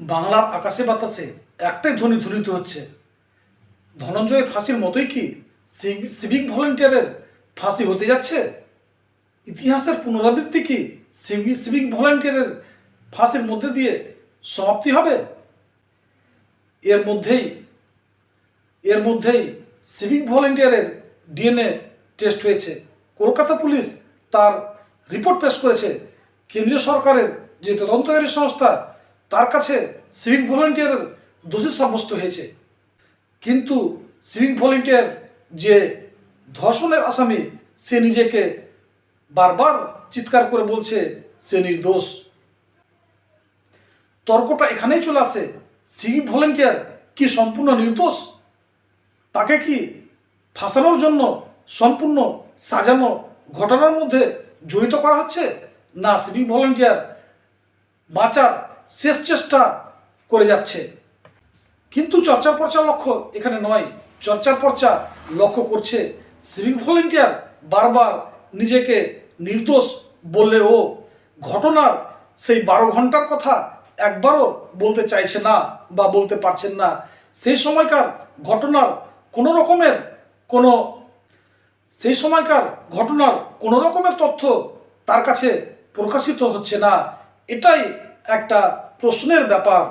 বাংলার আকাশে বাতাসে একটাই ধ্বনি ধ্বনিত হচ্ছে। ধনঞ্জয় ফাঁসির মতোই কি সিভি- সিভিক ভলেন্টিয়ারের ফাঁসি হতে যাচ্ছে? ইতিহাসের পুনরাবৃত্তি কি সিভি- সিভিক ভলেন্টিয়ারের ফাঁসির মধ্যে দিয়ে সমাপ্তি হবে? এর মধ্যেই এর মধ্যেই সিভিক ভলেন্টিয়ারের ডিএনএ টেস্ট হয়েছে। কলকাতা পুলিশ তার রিপোর্ট পেশ করেছে। কেন্দ্রীয় সরকারের যে তদন্তকারী সংস্থা তার কাছে সিভিক ভলেন্টিয়ারের দোষী সাব্যস্ত হয়েছে। কিন্তু সিভিক ভলেন্টিয়ার যে ধর্ষণের আসামি, সে নিজেকে বারবার চিৎকার করে বলছে, সে নির্দোষ। তর্কটা এখানেই চলে আসে সিভিক ভলেন্টিয়ার কি সম্পূর্ণ নির্দোষ? তাকে কি ফাঁসানোর জন্য সম্পূর্ণ সাজানো ঘটনার মধ্যে জড়িত করা হচ্ছে? না সিভিক ভলেন্টিয়ার বাঁচার শেষ চেষ্টা করে যাচ্ছে। কিন্তু চর্চার পর্চা লক্ষ্য এখানে নয়। চর্চার পর্চা লক্ষ্য করছে সিভিক ভলেন্টিয়ার বারবার নিজেকে নির্দোষ বললেও ঘটনার সেই বারো ঘণ্টার কথা একবারও বলতে চাইছে না বা বলতে পারছেন না। সেই সময়কার ঘটনার কোনো রকমের কোনো সেই সময়কার ঘটনার কোনো রকমের তথ্য তার কাছে প্রকাশিত হচ্ছে না। এটাই একটা প্রশ্নের ব্যাপার